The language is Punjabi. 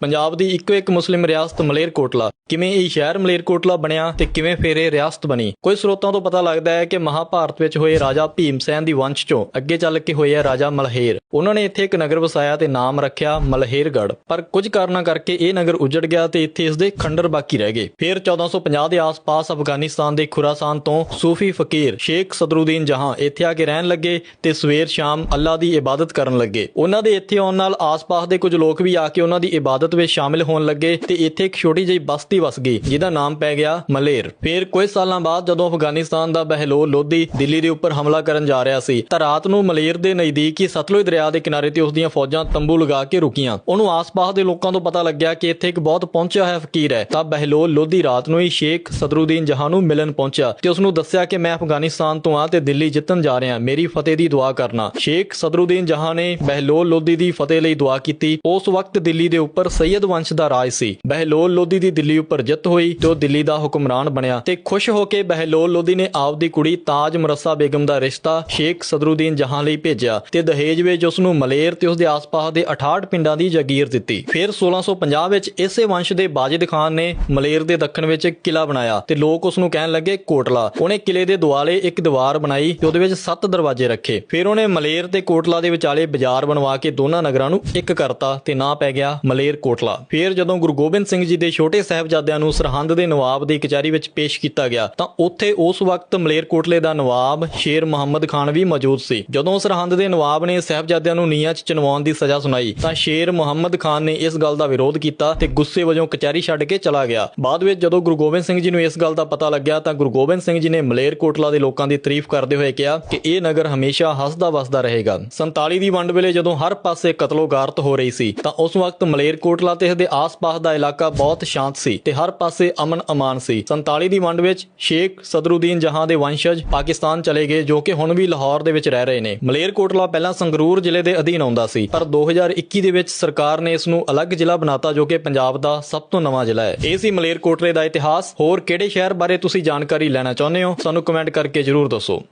ਪੰਜਾਬ ਦੀ ਇੱਕੋ ਇੱਕ ਮੁਸਲਿਮ ਰਿਆਸਤ ਮਲੇਰਕੋਟਲਾ। ਕਿਵੇਂ ਇਹ ਸ਼ਹਿਰ ਮਲੇਰਕੋਟਲਾ ਬਣਿਆ ਤੇ ਕਿਵੇਂ ਫਿਰ ਇਹ ਰਿਆਸਤ ਬਣੀ? ਕੋਈ ਸਰੋਤਾਂ ਤੋਂ ਪਤਾ ਲੱਗਦਾ ਹੈ ਕਿ ਮਹਾਭਾਰਤ ਵਿੱਚ ਹੋਏ ਰਾਜਾ ਭੀਮ ਸੈਨ ਦੀ ਵੰਸ਼ ਚੋਂ ਅੱਗੇ ਚੱਲ ਕੇ ਹੋਏ ਆ ਰਾਜਾ ਮਲਹੇਰ। ਉਹਨਾਂ ਨੇ ਇੱਥੇ ਇੱਕ ਨਗਰ ਵਸਾਇਆ ਤੇ ਨਾਮ ਰੱਖਿਆ ਮਲਹੇਰਗੜ ਪਰ ਕੁਝ ਕਾਰਨਾਂ ਕਰਕੇ ਇਹ ਨਗਰ ਉਜੜ ਗਿਆ ਤੇ ਇੱਥੇ ਇਸ ਦੇ ਖੰਡਰ ਬਾਕੀ ਰਹਿ ਗਏ। ਫਿਰ 1450 ਦੇ ਆਸ-ਪਾਸ ਅਫਗਾਨਿਸਤਾਨ ਦੇ ਖੁਰਾਸਾਨ ਤੋਂ ਸੂਫੀ ਫਕੀਰ ਸ਼ੇਖ ਸਦਰੁਦੀਨ ਜਹਾਂ ਇੱਥੇ ਆ ਕੇ ਰਹਿਣ ਲੱਗੇ ਤੇ ਸਵੇਰ ਸ਼ਾਮ ਅੱਲਾ ਦੀ ਇਬਾਦਤ ਕਰਨ ਲੱਗੇ। ਉਹਨਾਂ ਦੇ ਇੱਥੇ ਆਉਣ ਨਾਲ ਆਸ-ਪਾਸ ਦੇ ਕੁਝ ਲੋਕ ਵੀ ਆ ਕੇ ਉਹਨਾਂ ਦੀ ਇਬਾਦਤ ਵਿੱਚ ਸ਼ਾਮਿਲ ਹੋਣ ਲੱਗੇ ਤੇ ਇੱਥੇ ਇੱਕ ਛੋਟੀ ਜਿਹੀ ਬਸਤੀ ਵਸ ਗਈ, ਜਿਹਦਾ ਨਾਮ ਪੈ ਗਿਆ ਮਲੇਰ। ਫਿਰ ਕੁਝ ਸਾਲਾਂ ਬਾਅਦ ਜਦੋਂ ਅਫਗਾਨਿਸਤਾਨ ਦਾ ਬਹਿਲੋਲ ਲੋਧੀ ਦਿੱਲੀ ਦੇ ਉੱਪਰ ਹਮਲਾ ਕਰਨ ਜਾ ਰਿਹਾ ਸੀ, ਤਾਂ ਰਾਤ ਨੂੰ ਮਲੇਰ ਦੇ ਨਜ਼ਦੀਕ ਹੀ ਸਤਲੁਜ ਦਰਿਆ ਦੇ ਕਿਨਾਰੇ ਤੇ ਉਸ ਦੀਆਂ ਫੌਜਾਂ ਤੰਬੂ ਲਗਾ ਕੇ ਰੁਕੀਆਂ। ਉਹਨੂੰ ਆਸ-ਪਾਸ ਦੇ ਲੋਕਾਂ ਤੋਂ ਪਤਾ ਲੱਗਿਆ ਕਿ ਇੱਥੇ ਇੱਕ ਬਹੁਤ ਪਹੁੰਚਿਆ ਹੋਇਆ ਫਕੀਰ ਹੈ। ਤਾਂ ਬਹਿਲੋਲ ਲੋਧੀ ਰਾਤ ਨੂੰ ਹੀ ਸ਼ੇਖ ਸਦਰੂਦੀਨ ਜਹਾਂ ਨੂੰ ਮਿਲਣ ਪਹੁੰਚਿਆ ਤੇ ਉਸ ਨੂੰ ਦੱਸਿਆ ਕਿ ਮੈਂ ਅਫਗਾਨਿਸਤਾਨ ਤੋਂ ਆ ਤੇ ਦਿੱਲੀ ਜਿੱਤਣ ਜਾ ਰਿਹਾ, ਮੇਰੀ ਫਤਿਹ ਦੀ ਦੁਆ ਕਰਨਾ। ਸ਼ੇਖ ਸਦਰੂਦੀਨ ਜਹਾਂ ਨੇ ਬਹਿਲੋਲ ਲੋਧੀ ਦੀ ਫਤਿਹ ਲਈ ਦੁਆ ਕੀਤੀ। ਉਸ ਵਕਤ ਦਿੱਲੀ ਦੇ ਉੱਪਰ ਸੈਯਦ ਵੰਸ਼ ਦਾ ਰਾਜ ਸੀ। ਬਹਿਲੋਲ ਲੋਧੀ ਦੀ ਦਿੱਲੀ ਉੱਪਰ ਜਿੱਤ ਹੋਈ ਤੇ ਉਹ ਦਿੱਲੀ ਦਾ ਹੁਕਮਰਾਨ ਬਣਿਆ ਤੇ ਖੁਸ਼ ਹੋ ਕੇ ਬਹਿਲੋਲ ਲੋਧੀ ਨੇ ਆਪਦੀ ਕੁੜੀ ਤਾਜ ਮੁਰੱਸਾ ਬੇਗਮ ਦਾ ਰਿਸ਼ਤਾ ਸ਼ੇਖ ਸਦਰੂਦੀਨ ਜਹਾਂ ਲਈ ਭੇਜਿਆ ਤੇ ਦਹੇਜ ਵਿੱਚ ਉਸ ਨੂੰ ਮਲੇਰ ਤੇ ਉਸ ਦੇ ਆਸ-ਪਾਸ ਦੇ 68 ਪਿੰਡਾਂ ਦੀ ਜਾਗੀਰ ਦਿੱਤੀ। ਫਿਰ 1650 ਵਿੱਚ ਇਸੇ ਵੰਸ਼ ਦੇ ਬਾਜਿਦ ਖਾਨ ਨੇ ਮਲੇਰ ਦੇ ਦੱਖਣ ਵਿੱਚ ਕਿਲਾ ਬਣਾਇਆ ਤੇ ਲੋਕ ਉਸ ਨੂੰ ਕਹਿਣ ਲੱਗੇ ਕੋਟਲਾ। ਉਹਨੇ ਕਿਲੇ ਦੇ ਦੁਆਲੇ ਇੱਕ ਦੀਵਾਰ ਬਣਾਈ ਤੇ ਉਹਦੇ ਵਿੱਚ ਸੱਤ ਦਰਵਾਜ਼ੇ ਰੱਖੇ। ਫਿਰ ਉਹਨੇ ਮਲੇਰ ਤੇ ਕੋਟਲਾ ਦੇ ਵਿਚਾਲੇ ਬਾਜ਼ਾਰ ਬਣਵਾ ਕੇ ਦੋਨਾਂ ਨਗਰਾਂ ਨੂੰ ਇੱਕ ਕਰਤਾ ਤੇ ਨਾਂ ਪੈ ਗਿਆ ਮਲੇਰ ਕੋਟਲਾ। ਫਿਰ ਜਦੋਂ ਗੁਰੂ ਗੋਬਿੰਦ ਸਿੰਘ ਜੀ ਦੇ ਛੋਟੇ ਸਾਹਿਬ ਸਾਹਿਬਜ਼ਾਦਿਆਂ ਨੂੰ ਸਰਹੰਦ ਦੇ ਨਵਾਬ ਦੀ ਕਚਹਿਰੀ ਵਿੱਚ ਪੇਸ਼ ਕੀਤਾ ਗਿਆ, ਤਾਂ ਉੱਥੇ ਉਸ ਵਕਤ ਮਲੇਰਕੋਟਲੇ ਦਾ ਨਵਾਬ ਸ਼ੇਰ ਮੁਹੰਮਦ ਖਾਨ ਵੀ ਮੌਜੂਦ ਸੀ। ਜਦੋਂ ਸਰਹੰਦ ਦੇ ਨਵਾਬ ਨੇ ਸਾਹਿਬਜ਼ਾਦਿਆਂ ਨੂੰ ਨੀਹਾਂ 'ਚ ਚਨਵਾਉਣ ਦੀ ਸਜ਼ਾ ਸੁਣਾਈ, ਤਾਂ ਸ਼ੇਰ ਮੁਹੰਮਦ ਖਾਨ ਨੇ ਇਸ ਗੱਲ ਦਾ ਵਿਰੋਧ ਕੀਤਾ ਤੇ ਗੁੱਸੇ ਵਜੋਂ ਕਚਹਿਰੀ ਛੱਡ ਕੇ ਚਲਾ ਗਿਆ। ਬਾਅਦ ਵਿੱਚ ਜਦੋਂ ਗੁਰੂ ਗੋਬਿੰਦ ਸਿੰਘ ਜੀ ਨੂੰ ਇਸ ਗੱਲ ਦਾ ਪਤਾ ਲੱਗਿਆ, ਤਾਂ ਗੁਰੂ ਗੋਬਿੰਦ ਸਿੰਘ ਜੀ ਨੇ ਮਲੇਰਕੋਟਲਾ ਦੇ ਲੋਕਾਂ ਦੀ ਤਾਰੀਫ ਕਰਦੇ ਹੋਏ ਕਿਹਾ ਕਿ ਇਹ ਨਗਰ ਹਮੇਸ਼ਾ ਹੱਸਦਾ ਵਸਦਾ ਰਹੇਗਾ। 47 ਦੀ ਵੰਡ ਵੇਲੇ ਜਦੋਂ ਹਰ ਪਾਸੇ ਕਤਲੋਗਾਰਤ ਹੋ ਰਹੀ ਸੀ, ਤਾਂ ਉਸ ਵਕਤ ਮਲੇਰਕੋਟਲਾ ਤੇ ਇਸਦੇ ਆਸ-ਪਾਸ ਦਾ ਇਲਾਕਾ ਬਹੁਤ ਸ਼ਾਂਤ ਸੀ ਤੇ ਹਰ ਪਾਸੇ ਅਮਨ ਅਮਾਨ ਸੀ। 47 ਦੀ ਵੰਡ ਵਿੱਚ ਸ਼ੇਖ ਸਦਰੁਦੀਨ ਜਹਾਂ ਦੇ ਵੰਸ਼ਜ ਪਾਕਿਸਤਾਨ ਚਲੇ ਗਏ, ਜੋ ਕਿ ਹੁਣ ਵੀ ਲਾਹੌਰ ਦੇ ਵਿੱਚ ਰਹਿ ਰਹੇ ਨੇ। ਮਲੇਰਕੋਟਲਾ ਪਹਿਲਾਂ ਸੰਗਰੂਰ ਜ਼ਿਲ੍ਹੇ ਦੇ ਅਧੀਨ ਆਉਂਦਾ ਸੀ, ਪਰ 2021 ਦੇ ਵਿੱਚ ਸਰਕਾਰ ਨੇ ਇਸ ਨੂੰ ਅਲੱਗ ਜ਼ਿਲ੍ਹਾ ਬਣਾਤਾ, ਜੋ ਕਿ ਪੰਜਾਬ ਦਾ ਸਭ ਤੋਂ ਨਵਾਂ ਜ਼ਿਲ੍ਹਾ ਹੈ। ਇਹ ਸੀ ਮਲੇਰਕੋਟਲੇ ਦਾ ਇਤਿਹਾਸ। ਹੋਰ ਕਿਹੜੇ ਸ਼ਹਿਰ ਬਾਰੇ ਤੁਸੀਂ ਜਾਣਕਾਰੀ ਲੈਣਾ ਚਾਹੁੰਦੇ ਹੋ, ਸਾਨੂੰ ਕਮੈਂਟ ਕਰਕੇ ਜਰੂਰ ਦੱਸੋ।